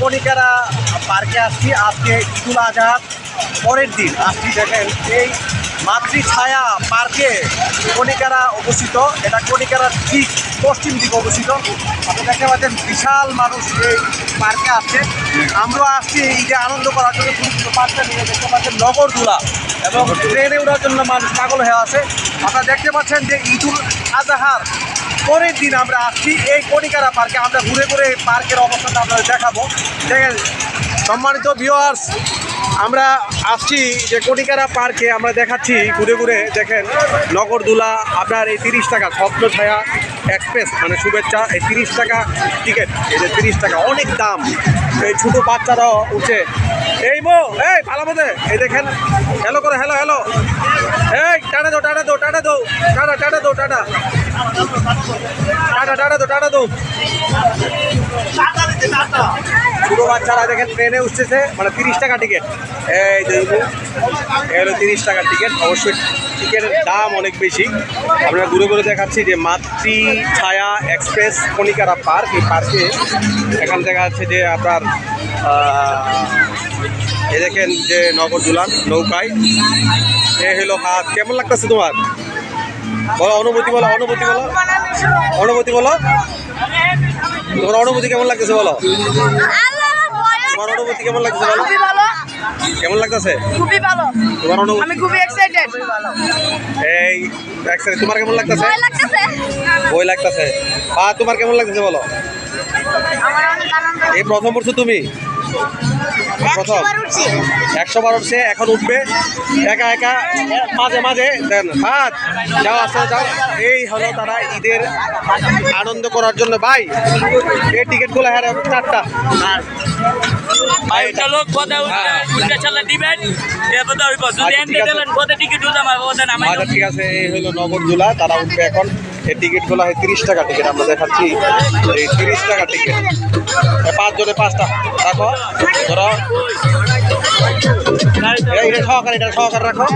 কণিকারা পার্কে আসছি। আজকে ঈদুল আজহার পরের দিন। আসছি দেখেন এই মাতৃ ছায়া পার্কে কণিকারা অবস্থিত। এটা কণিকারা ঠিক পশ্চিম দিকে অবস্থিত। আপনি দেখতে পাচ্ছেন বিশাল মানুষ এই পার্কে আসছে। আমরা আসছি এই যে আনন্দ করার জন্য। ছোটো পার্কটা নিয়ে দেখতে পাচ্ছেন নগরদুলা এবং ট্রেনে ওঠার জন্য মানুষ পাগল হয়ে আছে। আপনারা দেখতে পাচ্ছেন যে ঈদুল আজহার পরের দিন আমরা আসছি এই কণিকারা পার্কে। আমরা ঘুরে ঘুরে পার্কের অবস্থাটা আপনাদের দেখাবো। দেখেন, সম্মানিত ভিউয়ার্স আমরা আসছি যে কণিকারা পার্কে, আমরা দেখাচ্ছি ঘুরে ঘুরে, দেখেন, নগরদুলা, আপনার এই তিরিশ টাকা স্বপ্ন ছায়া এক্সপ্রেস মানে শুভেচ্ছা, এই তিরিশ টাকা টিকিট, এই যে তিরিশ টাকা, অনেক দাম। এই ছোটো বাচ্চারাও উঠে, এই মো এই ভালো মধ্যে এই দেখেন, হ্যালো করে, হ্যালো হ্যালো। এই, টাটা দো টাটা দো টাটা দো টাটা টাটা দো টাটা। টাটা টাটা দো টাটা দো ছোটো বাচ্চারা দেখেন ট্রেনে উঠতেছে মানে তিরিশ টাকা টিকিট এই হলো তিরিশ টাকা টিকিট অবশ্যই টিকিটের দাম অনেক বেশি। আমরা ঘুরে ঘুরে দেখাচ্ছি যে মাতৃ ছায়া এক্সপ্রেস কণিকারা পার্ক এই পার্কে এখান থেকে আছে যে আপনার এই দেখেন যে নগরদুলান নৌকায়। এ হলো হাত। কেমন লাগতেছে তোমার? বলো, অনুভূতি বলো অনুভূতি বলো। অনুভূতি বলো। তোমার অনুভূতি কেমন লাগতেছে বলো? তোমার অনুভূতি কেমন লাগছে বলো? খুবই ভালো। কেমন লাগতেছে? খুবই ভালো। তোমার অনুভূতি? আমি খুবই এক্সাইটেড এই এক্সাইটেড তোমার কেমন লাগতেছে? ভয় লাগতেছে। বই লাগতেছে। বা তোমার কেমন লাগতেছে বলো? এই প্রথম বর্ষ তুমি? প্রথম। একশো বার উঠছে এখন উঠবে। একা একা মাঝে মাঝে। দেন হাত যাও আসতে যাও। এই হলো তারা ঈদের আনন্দ করার জন্য। ভাই এই টিকিটগুলো হ্যাঁ চারটা। ঠিক আছে। টিকিট উঠাম পদে আচ্ছা ঠিক আছে। এই হলো নগর নগরদুলা তারা উঠবে এখন। এই টিকিটগুলো হয় তিরিশ টাকা টিকিট, আমরা দেখাচ্ছি এই তিরিশ টাকা টিকিট। পাঁচ জনে পাঁচটা। রাখো, ধরো। এটা সহকারে এটা সহকারে রাখো।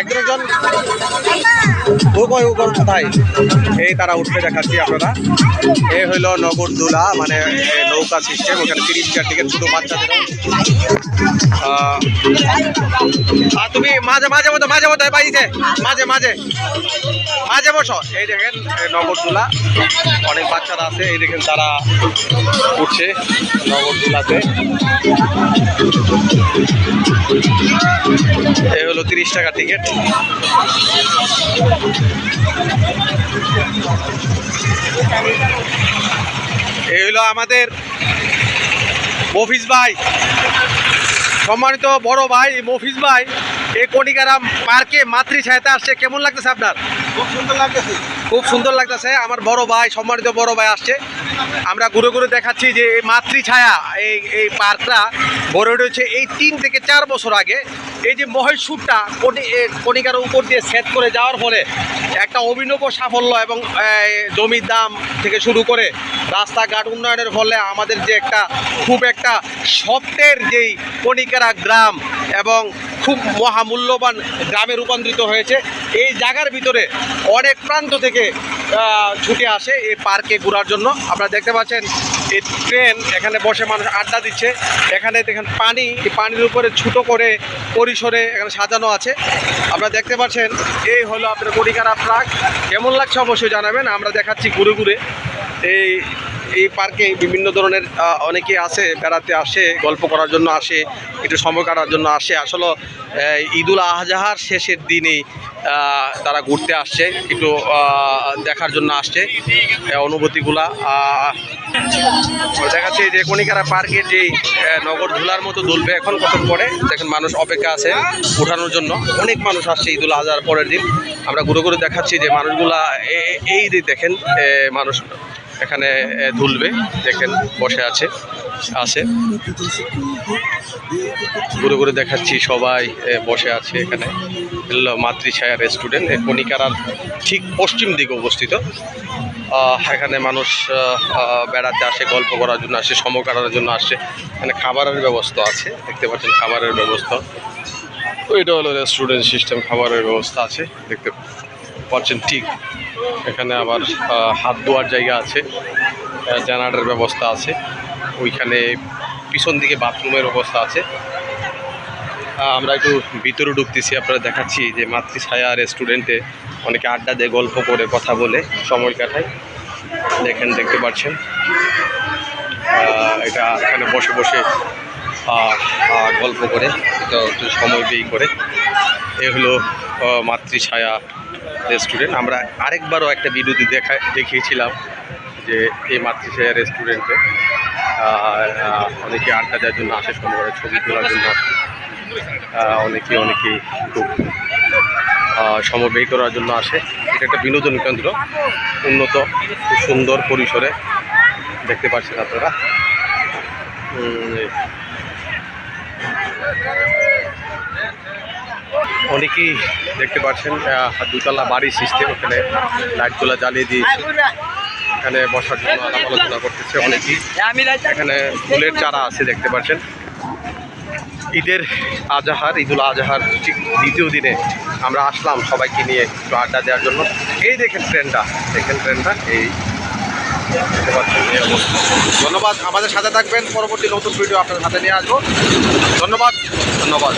একজন একজন উভয় কোথায় এই তারা উঠতে দেখাচ্ছি আপনারা। এই হইল নগরদুলা মানে নৌকা সিস্টেম ওখানে তিরিশ টাকা টিকিট শুধু বাচ্চাদের। আর তুমি মাঝে মাঝে মতো মাঝে মতো বাড়িতে, মাঝে মাঝে মাঝে বসো। এই দেখেন নগরদুলা অনেক বাচ্চারা আছে, এই দেখেন তারা উঠছে নগরদুলাতে এই হলো তিরিশ টাকা টিকিট এই হলো আমাদের মফিজ ভাই। সম্মানিত বড় ভাই মফিজ ভাই এই কণিকারাম পার্কে মাতৃ ছায়াতে আসছে। কেমন লাগতেছে আপনার? খুব সুন্দর লাগতেছে। খুব সুন্দর লাগতেছে। আমার বড় ভাই সম্মানিত বড় ভাই আসছে। আমরা ঘুরে ঘুরে দেখাচ্ছি যে এই মাতৃ ছায়া এই এই পার্কটা গড়ে উঠেছে এই তিন থেকে চার বছর আগে। এই যে মহেশপুরটা কণি এ, কণিকার উপর দিয়ে সেট করে যাওয়ার ফলে একটা অভিনব সাফল্য এবং জমির দাম থেকে শুরু করে রাস্তাঘাট উন্নয়নের ফলে আমাদের যে একটা, খুব একটা স্বপ্নের যেই কণিকারা গ্রাম এবং খুব মহামূল্যবান গ্রামে রূপান্তরিত হয়েছে, এই জায়গার ভিতরে অনেক প্রান্ত থেকে ছুটে আসে এই পার্কে ঘোরার জন্য। আপনারা দেখতে পাচ্ছেন এই ট্রেন এখানে বসে মানুষ আড্ডা দিচ্ছে, এখানে দেখেন পানি, এই পানির উপরে ছোটো করে পরিসরে এখানে সাজানো আছে। আপনারা দেখতে পাচ্ছেন, এই হলো আপনার পরিকারা ট্রাক কেমন লাগছে অবশ্যই জানাবেন, আমরা দেখাচ্ছি ঘুরে ঘুরে। এই এই পার্কে বিভিন্ন ধরনের অনেকে আসে, বেড়াতে আসে, গল্প করার জন্য আসে, একটু সময় কাটার জন্য আসে। আসলে ঈদুল আজহার শেষের দিনেই তারা ঘুরতে আসছে, একটু দেখার জন্য আসছে অনুভূতিগুলা। দেখাচ্ছে যে কণিকারা পার্কে যে নগর ধুলার মতো দুলবে এখন কত পরে দেখেন মানুষ অপেক্ষা আছে উঠানোর জন্য। অনেক মানুষ আসছে ঈদুল আজহার পরের দিন। আমরা ঘুরে ঘুরে দেখাচ্ছি যে মানুষগুলা এই দেখেন মানুষ এখানে এ, দুলবে দেখেন বসে আছে আছে। ঘুরে ঘুরে দেখাচ্ছি সবাই বসে আছে এখানে। মাতৃছায়া রেস্টুরেন্ট এই কণিকারার ঠিক পশ্চিম দিকে অবস্থিত। এখানে মানুষ বেড়াতে আসে গল্প করার জন্য আসে সময় কাটানোর জন্য আসে। এখানে খাবারের ব্যবস্থা আছে দেখতে পাচ্ছেন খাবারের ব্যবস্থা। ওইটা হলো রেস্টুরেন্ট সিস্টেম খাবারের ব্যবস্থা আছে দেখতে পাচ্ছেন ঠিক এখানে আবার হাত ধোয়ার জায়গা আছে জেনারেটর ব্যবস্থা আছে, ওইখানে পিছন দিকে বাথরুমের ব্যবস্থা আছে। আমরা একটু ভিতরে ঢুকতেছি, আপনারা দেখাচ্ছি যে মাতৃছায়া রেস্টুরেন্টে অনেকে আড্ডা দেয়, গল্প করে, কথা বলে, সময় কাটায়। দেখেন, দেখতে পাচ্ছেন। এটা এখানে বসে বসে গল্প করে তো একটু সময় ব্যয় করে। এ হলো মাতৃছায়া রেস্টুরেন্ট আমরা আরেকবারও একটা ভিডিওতে দেখা দেখিয়েছিলাম যে এই মাতৃছায়া রেস্টুরেন্টে অনেকে আড্ডা দেওয়ার জন্য আসে সময় করে ছবি তোলার জন্য অনেকে অনেকে খুব সময় ব্যয় করার জন্য আসে। এটা একটা বিনোদন কেন্দ্র, উন্নত, খুব সুন্দর পরিসরে। দেখতে পাচ্ছেন আপনারা। অনেকেই দেখতে পাচ্ছেন দুতলা বাড়ি সিস্টেম ওখানে লাইটগুলো জ্বালিয়ে দিয়েছে। এখানে বসার জন্য আলাপ করতেছে অনেকেই। এখানে ফুলের চারা আছে দেখতে পাচ্ছেন। ঈদের আজাহার, ঈদুল আজহার ঠিক দ্বিতীয় দিনে আমরা আসলাম সবাইকে নিয়ে একটু আড্ডা দেওয়ার জন্য। এই দেখেন ট্রেনটা দেখেন ট্রেনটা, এই ধন্যবাদ। আমাদের সাথে থাকবেন। পরবর্তী নতুন ভিডিও আপনার সাথে নিয়ে আসব। ধন্যবাদ। ধন্যবাদ।